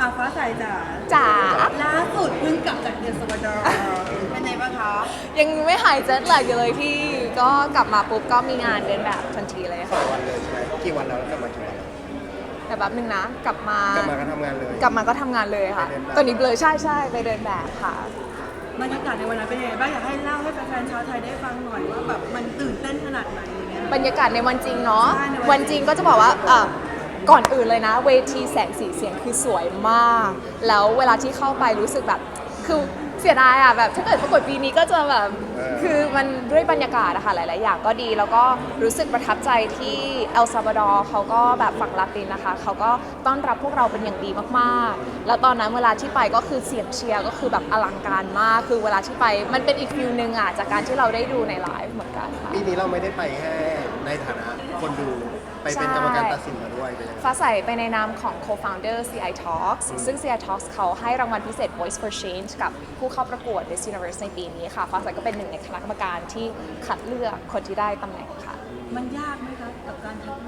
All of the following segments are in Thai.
อาฟ้าใสจ๋าจ๋าล่าสุดเพิ่งกลับจากเดือนสวาดอร์เป็นไงบ้างคะยังไม่หายเจ็ตแลกอยู่เลยพี่ ก็กลับมาปุ๊บก็มีงานเดินแบบทันทีเลยสอค่ะงวันเลยใช่ไหมกี่วันแล้วกลับมากี่วันแล้วแต่แบบนึงนะกลับมากลับมาก็ทำงานเลย กลับมาก็ทำงานเลยค่ะ ไปเดินแบบ ตอนนี้เลยใช่ใช่ไปเดินแบบค่ะ บรรยากาศในวันนั้นเป็นยังไงบ้างอยากให้เล่าให้แฟนๆชาวไทยได้ฟังหน่อยว่าแบบมันตื่นเต้นขนาดไหนอย่างเงี้ย บรรยากาศในวันจริงเนาะใช่ในวันจริง วันจริงก็จะบอกว่าเอ่อ ก่อนอื่นเลยนะ เวทีแสงสีเสียงคือสวยมาก แล้วเวลาที่เข้าไปรู้สึกแบบคือเสียดายอะแบบถ้าเกิดประกวดปีนี้ก็จะแบบเออคือมันด้วยบรรยากาศอะค่ะหลาย ๆ อย่างก็ดีแล้วก็รู้สึกประทับใจที่เอลซาวาดอร์เขาก็แบบฝั่งลาตินนะคะเขาก็ต้อนรับพวกเราเป็นอย่างดีมาก ๆ แล้วตอนนั้นเวลาที่ไปก็คือเสียงเชียร์ก็คือแบบอลังการมาก คือเวลาที่ไปมันเป็นอีกฟิลหนึ่งอะจากการที่เราได้ดูในไลฟ์เหมือนกันค่ะ ปีนี้เราไม่ได้ไปแค่ในฐานะคนดู ไปเป็นใช่กรรมการตัดสินมาด้วยเป็นยังไง ฟ้าใสไปในนามของ co-founder CI Talks ซึ่ง CI Talks เขาให้รางวัลพิเศษ Voice for Change กับผู้เข้าประกวด Miss Universe ในปีนี้ค่ะ ฟ้าใสก็เป็นหนึ่งในคณะกรรมการที่คัดเลือกคนที่ได้ตำแหน่งค่ะ มันยากไหมคะกับการคัดเล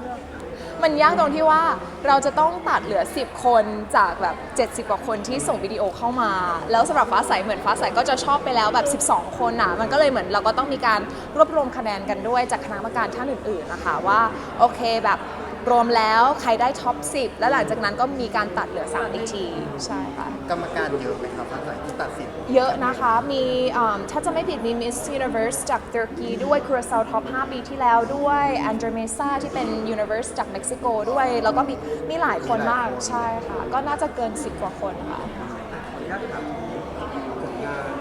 ือก มันยากตรงที่ว่าเราจะต้องตัดเหลือ 10 คนจากแบบ 70 กว่าคนที่ส่งวิดีโอเข้ามา แล้วสำหรับฟ้าใสเหมือนฟ้าใสก็จะชอบไปแล้วแบบ 12 คนอะมันก็เลยเหมือนเราก็ต้องมีการรวบรวมคะแนนกันด้วยจากคณะกรรมการท่านอื่นๆนะคะว่าโอเคแบบ รวมแล้วใครได้ท็อป 10 แล้วหลังจากนั้นก็มีการตัดเหลือ 3 อีกที ใช่ค่ะ กรรมการเยอะไหมครับฟ้าใสที่ตัดสินเยอะนะคะ มีอืมถ้าจะไม่ผิดมี Miss Universe จากตุรกีด้วยค u ราซาวท็อป 5 ปีที่แล้วด้วยแอนเดรเมซาที่เป็น Universe จากเม็กซิโกด้วย แล้วก็มีมีหลายคนมาก ใช่ค่ะ ก็น่าจะเกิน 10 กว่าคนค่ะ ขออนุญาตถามผลงานของ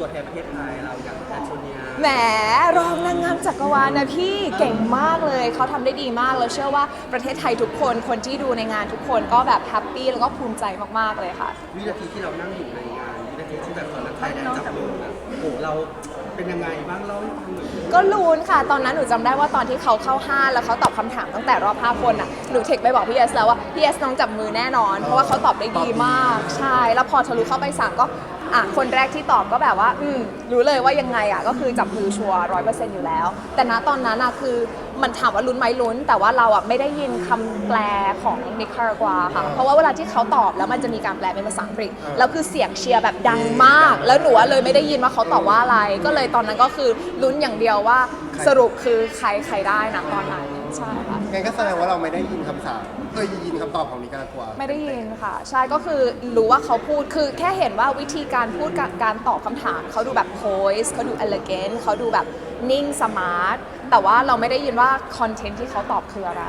ตัวแทนประเทศไทยเราอย่างแอนโทเนียแหมรองนางงามจักรวาลนะพี่เก่งมากเลย เขาทำได้ดีมากแล้วเชื่อว่าประเทศไทยทุกคนคนที่ดูในงานทุกคนก็แบบแฮปปี้แล้วก็ภูมิใจมากๆเลยค่ะ วินาทีที่เรานั่งอยู่ในงานวินาทีที่แบบตอนนั้นไทยแลนด์จับมืออะโอ้โหเราเป็นยังไงบ้างเล่าให้ฟังหน่อยก็ลุ้นค่ะ ตอนนั้นหนูจำได้ว่าตอนที่เขาเข้าห้าแล้วเขาตอบคำถามตั้งแต่รอบห้าคนอะหนูเทคไปบอกพี่เอสแล้วว่าพี่เอสน้องจับมือแน่นอน เพราะว่าเขาตอบได้ดีมาก ใช่ แล้วพอทะลุเข้าไปสามก็ อะคนแรกที่ตอบก็แบบว่า อืมรู้เลยว่ายังไงอะก็คือจับมือชัวร้อยเปอร์เซ็นต์อยู่แล้ว แต่ณตอนนั้นอะคือมันถามว่าลุ้นไหมลุ้น แต่ว่าเราอะไม่ได้ยินคำแปลของนิคารากัวค่ะ เพราะว่าเวลาที่เขาตอบแล้วมันจะมีการแปลเป็นภาษาอังกฤษแล้วคือเสียงเชียร์แบบดังมาก แล้วหนูอะเลยไม่ได้ยินว่าเขาตอบว่าอะไร ก็เลยตอนนั้นก็คือลุ้นอย่างเดียวว่าสรุปคือใครใครได้นะตอนนั้น ใช่ค่ะ งั้นก็แสดงว่าเราไม่ได้ยินคำสั่งเอ้ยยินคำตอบของนิการากวาไม่ได้ยินค่ะ ใช่ก็คือรู้ว่าเขาพูดคือแค่เห็นว่าวิธีการพูดกับการตอบคำถาม เขาดูแบบ poise เขาดู elegant เขาดูแบบนิ่ง smart แต่ว่าเราไม่ได้ยินว่าคอนเทนต์ที่เขาตอบคืออะไร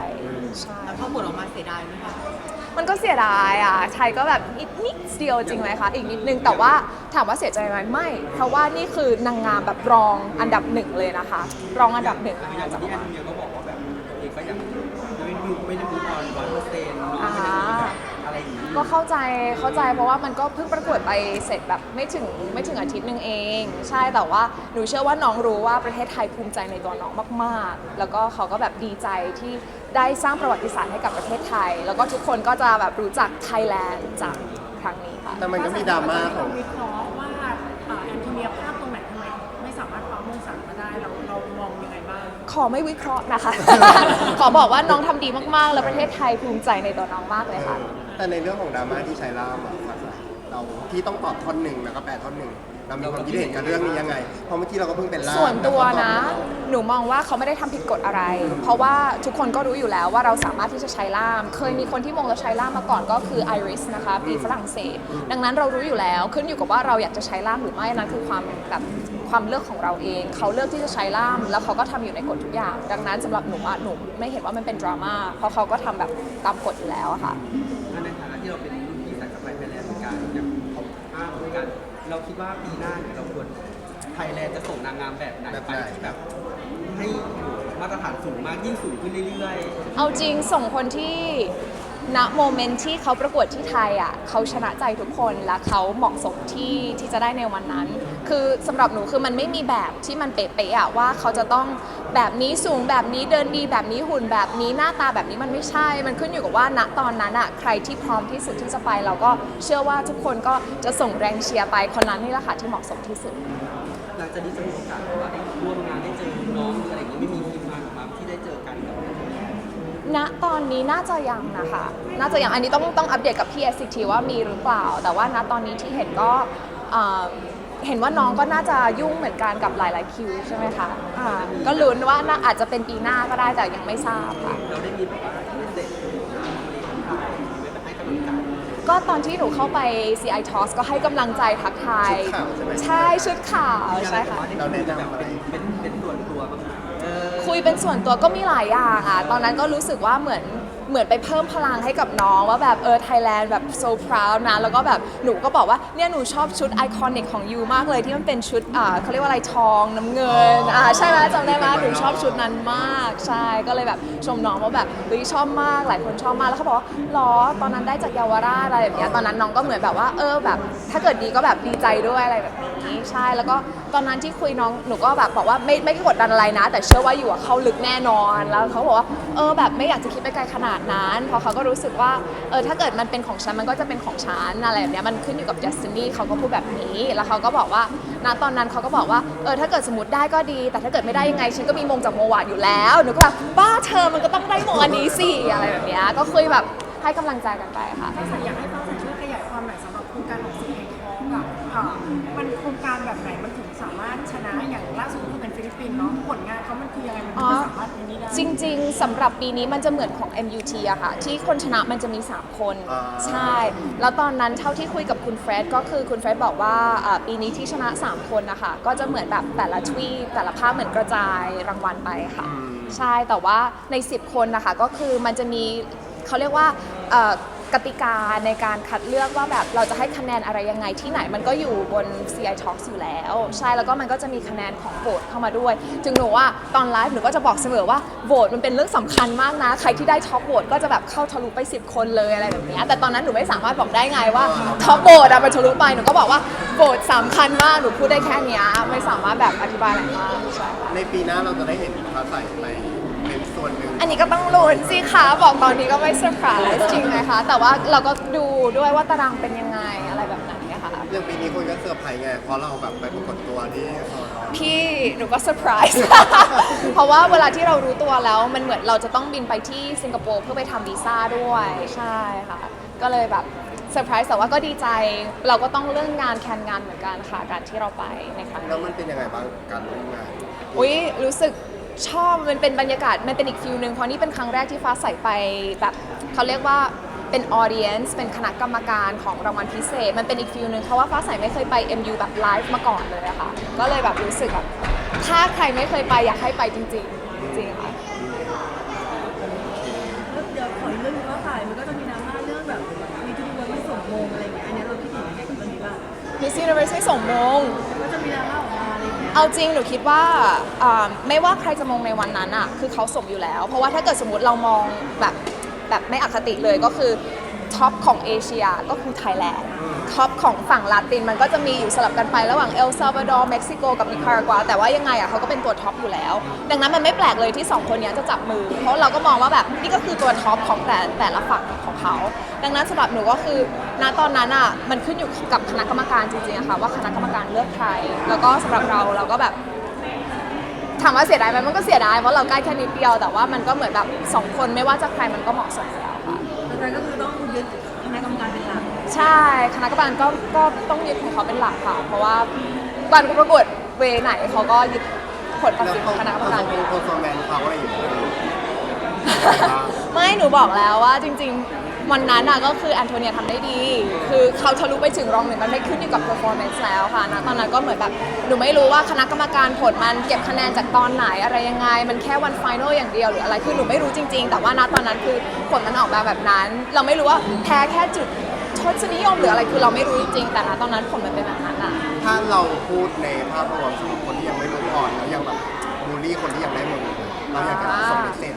ใช่แล้วพอผลออกมาเสียดายไหมคะมันก็เสียดายอะไทยก็แบบอีกนิดเดียวจริงไหมคะ อีกนิดนึง แต่ว่าถามว่าเสียใจไหมไม่ เพราะว่านี่คือนางงามแบบรองอันดับหนึ่งเลยนะคะ รองอันดับหนึ่งอย่างวันนี้แอนโทเนียก็บอกว่าแบบตัวเองก็ยัง ไม่ดูไม่ได้มูฟออนร้อยเปอร์เซ็นต์อ่าไม่ได้มีแบบอะไรอย่างนี้ก็เข้าใจเข้าใจเพราะว่ามันก็เพิ่งประกวดไปเสร็จแบบไม่ถึงไม่ถึงอาทิตย์หนึ่งเอง ใช่แต่ว่าหนูเชื่อว่าน้องรู้ว่าประเทศไทยภูมิใจในตัวน้องมากๆ แล้วก็เขาก็แบบดีใจที่ได้สร้างประวัติศาสตร์ให้กับประเทศไทย แล้วก็ทุกคนก็จะแบบรู้จักไทยแลนด์จากครั้งนี้ค่ะ แต่มันก็มีดราม่าของ วิเคราะห์ว่าอ่า ขอไม่วิเคราะห์นะคะ ขอบอกว่าน้องทำดีมากๆ แล้วประเทศไทยภูมิใจในตัวน้องมากเลยค่ะ แต่ในเรื่องของดราม่าที่ใช้ล่ามอะฟ้าใสเราที่ต้องตอบท่อนหนึ่งแล้วก็แปลท่อนหนึ่งเรามีความคิดเห็นกับเรื่องนี้ยังไง เพราะเมื่อกี้เราก็เพิ่งเป็นล่ามส่วนตัวนะแล้ก็ตอบหนูมองว่าเขาไม่ได้ทำผิดกฎอะไร เพราะว่าทุกคนก็รู้อยู่แล้วว่าเราสามารถที่จะใช้ล่าม เคยมีคนที่มงแล้วใช้ล่ามมาก่อนก็คือไอริสนะคะปีฝรั่งเศส ดังนั้นเรารู้อยู่แล้วขึ้นอยู่กับว่าเราอยากจะใช้ล่ามหรือไม่นั่นคือความแบบ ความเลือกของเราเอง เขาเลือกที่จะใช้ล่าม แล้วเขาก็ทำอยู่ในกฎทุกอย่าง ดังนั้นสำหรับหนูอะหนูไม่เห็นว่ามันเป็นดราม่าเพราะเขาก็ทำแบบตามกฎอยู่แล้วอะค่ะในฐานะที่เราเป็นรุ่นพี่สายสะพายไทยแลนด์เหมือนกันอย่างเขาอ้าเหมือนกัน เราคิดว่าปีหน้าเนี่ยเราควรไทยแลนด์จะส่งนางงามแบบไหนไปที่แบบให้มาตรฐานสูงมากยิ่งสูงขึ้นเรื่อยๆ เอาจริงส่งคนที่ ณโมเมนต์ที่เขาประกวดที่ไทยอะเขาชนะใจทุกคนและเขาเหมาะสมที่ที่จะได้ในวันนั้น คือสำหรับหนูคือมันไม่มีแบบที่มันเป๊ะๆอะว่าเขาจะต้องแบบนี้สูงแบบนี้เดินดีแบบนี้หุ่นแบบนี้หน้าตาแบบนี้มันไม่ใช่ มันขึ้นอยู่กับว่าณตอนนั้นอะใครที่พร้อมที่สุดที่จะไป เราก็เชื่อว่าทุกคนก็จะส่งแรงเชียร์ไปคนนั้นนี่แหละค่ะที่เหมาะสมที่สุดหลังจากนี้จะมีโอกาสว่าได้ร่วมงานได้เจอน้องออะไรอย่างนี้ไม่มี ณตอนนี้น่าจะยังนะคะ น่าจะยังอันนี้ต้องต้องอัปเดตกับพี่เอสอีกทีว่ามีหรือเปล่า แต่ว่าณตอนนี้ที่เห็นก็เอ่อเห็นว่าน้องก็น่าจะยุ่งเหมือนกันกับหลาย ๆ คิวใช่ไหมคะอ่าก็ลุ้นว่าน่าอาจจะเป็นปีหน้าก็ได้แต่ยังไม่ทราบค่ะ เราได้มีแบบว่าที่เด็ดถ่ายไว้แบบให้กำลังใจ ก็ตอนที่หนูเข้าไป CI Talks ก็ให้กำลังใจทักทายชุดขาวใช่ไหม ใช่ชุดขาวใช่ค่ะเราแนะนำอะไรเป็นเป็นส่วนตัวบ้างไหมเออ คุยเป็นส่วนตัวก็มีหลายอย่างอะ ตอนนั้นก็รู้สึกว่าเหมือน เหมือนไปเพิ่มพลังให้กับน้องว่าแบบเออไทยแลนด์แบบ so proud นะ แล้วก็แบบหนูก็บอกว่าเนี่ยหนูชอบชุดไอคอนิกของยูมากเลยที่มันเป็นชุดอ่าเขาเรียกว่าอะไรทองน้ำเงินอ่าใช่ไหมจำได้ไหมหนูชอบชุดนั้นมากใช่ก็เลยแบบชมน้องว่าแบบเฮ้ยชอบมากหลายคนชอบมากแล้วเขาบอกว่าหรอตอนนั้นได้จากเยาวราชอะไรแบบเนี้ยตอนนั้นน้องก็เหมือนแบบว่าเออแบบ ถ้าเกิดดีก็แบบดีใจด้วยอะไรแบบนี้ใช่แล้วก็ตอนนั้นที่คุยน้องหนูก็แบบบอกว่าไม่ไม่ได้กดดันอะไรนะ แต่เชื่อว่าอยู่อะเข้าลึกแน่นอนแล้วเขาบอกว่าเออแบบไม่อยากจะคิดไปไกลขนาดนั้น เพราะเขาก็รู้สึกว่าเออถ้าเกิดมันเป็นของฉันมันก็จะเป็นของฉันอะไรแบบเนี้ยมันขึ้นอยู่กับ destiny เขาก็พูดแบบนี้ แล้วเขาก็บอกว่าณตอนนั้นเขาก็บอกว่าเออถ้าเกิดสมมติได้ก็ดี แต่ถ้าเกิดไม่ได้ยังไงฉันก็มีมงจากโมวาดอยู่แล้วหนูก็แบบบ้าเธอมันก็ต้องได้มงอันนี้สิอะไรแบบเนี้ยก็คุยแบบให้กำลังใจกันไปค่ะอยากให้ฟ้าใสช่วยขยายความหน่อยสำหรับโครงการของสิงห์ท้องอะอ่ามันโครงการแบบไหนมันถึงสามารถชนะอย่างล่าสุด ป็นฟิลิปปินส์เนาะผลงานเขามันคือยังไงมันถึงจะสามารถอันนี้ได้จริง ๆสำหรับปีนี้มันจะเหมือนของ MUT อะค่ะ ที่คนชนะมันจะมี 3 คน อ่า ใช่ แล้วตอนนั้นเท่าที่คุยกับคุณเฟรดก็คือคุณเฟรดบอกว่าอ่าปีนี้ที่ชนะ 3 คนนะคะก็จะเหมือนแบบแต่ละทวีปแต่ละภาคเหมือนกระจายรางวัลไปค่ะ ใช่แต่ว่าใน 10 คนนะคะก็คือมันจะมีเขาเรียกว่าเอ่อ กติกาในการคัดเลือกว่าแบบเราจะให้คะแนนอะไรยังไงที่ไหนมันก็อยู่บน CI Talks อยู่แล้ว ใช่แล้วก็มันก็จะมีคะแนนของโหวตเข้ามาด้วย ถึงหนูว่าตอนไลฟ์หนูก็จะบอกเสมอว่าโหวตมันเป็นเรื่องสำคัญมากนะ ใครที่ได้ท็อปโหวตก็จะแบบเข้าทะลุไป 10 คนเลยอะไรแบบนี้แต่ตอนนั้นหนูไม่สามารถบอกได้ไงว่าท็อปโหวตอะมันทะลุไปหนูก็บอกว่าโหวตสำคัญมากหนูพูดได้แค่เนี้ยไม่สามารถแบบอธิบายอะไรมากในปีหน้าเราจะได้เห็นฟ้าใสไป เป็นส่วนหนึ่งอันนี้ก็ต้องลุ้นสิคะบอกตอนนี้ก็ไม่เซอร์ไพรส์จริงไหมคะ แต่ว่าเราก็ดูด้วยว่าตารางเป็นยังไงอะไรแบบไหนอะค่ะอย่างปีนี้คนก็เซอร์ไพรส์ไงเพราะเราแบบไปปรากฏตัวที่ฮอลล์พี่หนูก็เซอร์ไพรส์ เพราะว่าเวลาที่เรารู้ตัวแล้วมันเหมือนเราจะต้องบินไปที่สิงคโปร์เพื่อไปทำวีซ่าด้วยใช่ค่ะ ก็เลยแบบเซอร์ไพรส์แต่ว่าก็ดีใจ เราก็ต้องเรื่องงานแคนงานเหมือนกันค่ะการที่เราไปในครั้งแล้วนี้มันเป็นยังไงบ้างการร่วมงาน อุ้ยรู้สึก ชอบมันเป็นบรรยากาศมันเป็นอีกฟิลหนึ่งเพราะนี่เป็นครั้งแรกที่ฟ้าใสไปแบบเขาเรียกว่าเป็นออเดียนซ์เป็นคณะกรรมการของรางวัลพิเศษ มันเป็นอีกฟิลหนึ่งเพราะว่าฟ้าใสไม่เคยไป MU แบบไลฟ์มาก่อนเลยอะค่ะ ก็เลยแบบรู้สึกแบบถ้าใครไม่เคยไปอยากให้ไปจริง ๆ จริงค่ะ แล้วเดี๋ยวขออีกเรื่องหนึงว่าถ่ายมันก็จะมีดราม่าเรื่องแบบมีทุกคนไม่สมมงอะไรอย่างเงี้ยอันเนี้ยเราคิดเห็นยังไงกับเรื่องนี้บ้าง Miss Universe ไม่ส่งมงก็จะมีดราม่าออก เอาจริงหนูคิดว่าอ่าไม่ว่าใครจะมองในวันนั้นอะคือเขาสมอยู่แล้ว เพราะว่าถ้าเกิดสมมติเรามองแบบแบบไม่อคติเลยก็คือ ท็อปของเอเชียก็คือไทยแลนด์ท็อปของฝั่งลาตินมันก็จะมีอยู่สลับกันไประหว่างเอลซาวาดอร์เม็กซิโกกับนิคารากัวแต่ว่ายังไงอะเขาก็เป็นตัวท็อปอยู่แล้ว ดังนั้นมันไม่แปลกเลยที่ 2 คนเนี้ยจะจับมือ เพราะเราก็มองว่าแบบนี่ก็คือตัวท็อปของแต่แต่ละฝั่งของเขา ดังนั้นสำหรับหนูก็คือณตอนนั้นอะมันขึ้นอยู่กับคณะกรรมการจริงๆอะค่ะว่าคณะกรรมการเลือกใครแล้วก็สำหรับเราเราก็แบบถามว่าเสียดายไหมมันก็เสียดายเพราะเราใกล้แค่นิดเดียวแต่ว่ามันก็เหมือนแบบสองคนไม่ว่าจะใครมันก็เหมาะสมอยู่แล้วค่ะแต่ก็คือต้อง ยึดคณะกรรมการเป็นหลักใช่คณะกรรมการก็ก็ต้องยึดของเขาเป็นหลักค่ะ เพราะว่าการประกวดเวไหนเขาก็ยึดผลตัดแล้วสินขเขาองคณะกรรมการเป็นหลักโพสต์แมนเขาอะไรอย่างเงี้ย ไม่หนูบอกแล้วว่าจริง ๆ วันนั้นน่ะก็คือแอนโทเนียทำได้ดี คือเขาทะลุไปถึงรองหนึ่งมันไม่ขึ้นอยู่กับ performance แล้วค่ะนะตอนนั้นก็เหมือนแบบหนูไม่รู้ว่าคณะกรรมการผลมันเก็บคะแนนจากตอนไหนอะไรยังไง มันแค่วันไฟนอลอย่างเดียวหรืออะไรคือหนูไม่รู้จริง ๆ แต่ว่าณตอนนั้นคือผลมันออกมาแบบนั้น เราไม่รู้ว่าแพ้แค่จุดทศนิยมหรืออะไรคือเราไม่รู้จริงๆแต่ณตอนนั้นผลมันเป็นแบบนั้นอะถ้าเราพูดในภาพรวมสำหรับคนที่ยังไม่รู้อ่อนแล้วยังแบบบูลลี่คนที่ยังได้มงอยู่เราอยากจะส่งเมสเซจ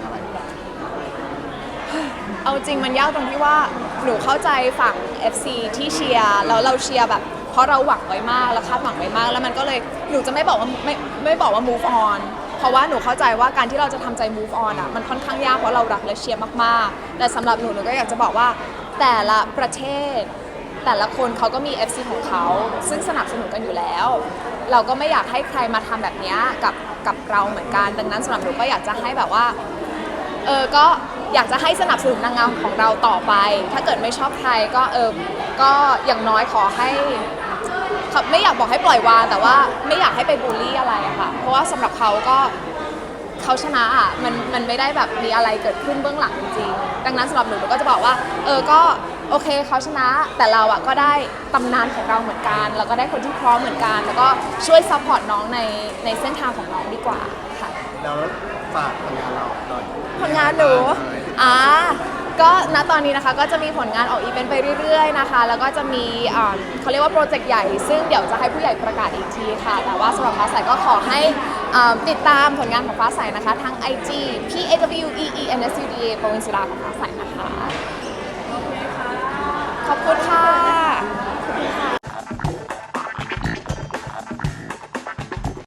เอาจริงมันยากตรงที่ว่าหนูเข้าใจฝั่ง FC ที่เชียร์แล้วเราเชียร์แบบ เพราะเราหวังไว้มากแล้วคาดหวังไว้มาก แล้วมันก็เลยหนูจะไม่บอกว่าไม่ไม่บอกว่า move on เพราะว่าหนูเข้าใจว่าการที่เราจะทำใจ move on อะมันค่อนข้างยากเพราะเรารักและเชียร์มากๆ แต่สำหรับหนูหนูก็อยากจะบอกว่าแต่ละประเทศ แต่ละคนเขาก็มี FC ของเขาซึ่งสนับสนุนกันอยู่แล้ว เราก็ไม่อยากให้ใครมาทำแบบเนี้ยกับกับเราเหมือนกัน ดังนั้นสำหรับหนูก็อยากจะให้แบบว่า เออก็อยากจะให้สนับสนุนนางงามของเราต่อไป ถ้าเกิดไม่ชอบใครก็เออก็อย่างน้อยขอให้เขาไม่อยากบอกให้ปล่อยวาง แต่ว่าไม่อยากให้ไปบูลลี่อะไรอะค่ะ เพราะว่าสำหรับเขาก็เขาชนะอะมันมันไม่ได้แบบมีอะไรเกิดขึ้นเบื้องหลังจริงๆดังนั้นสำหรับหนูหนูก็จะบอกว่า เออก็โอเคเขาชนะแต่เราอะก็ได้ตำนานของเราเหมือนกันแล้วก็ได้คนที่พร้อมเหมือนกัน แล้วก็ช่วยซัพพอร์ตน้องในในเส้นทางของน้องดีกว่าค่ะ แล้วฝากผลงานเราหน่อย ผลงานหนูอ่าก็ณตอนนี้นะคะก็จะมีผลงานออกอีเวนต์ไปเรื่อยๆนะคะ แล้วก็จะมีอ่าเขาเรียกว่าโปรเจกต์ใหญ่ ซึ่งเดี๋ยวจะให้ผู้ใหญ่ประกาศอีกทีค่ะ แต่ว่าสำหรับฟ้าใสก็ขอให้อ่าติดตามผลงานของฟ้าใสนะคะทั้ง IG P A W E E N S U D A ปวินศิลาของฟ้าใสนะคะ ขอบคุณค่ะ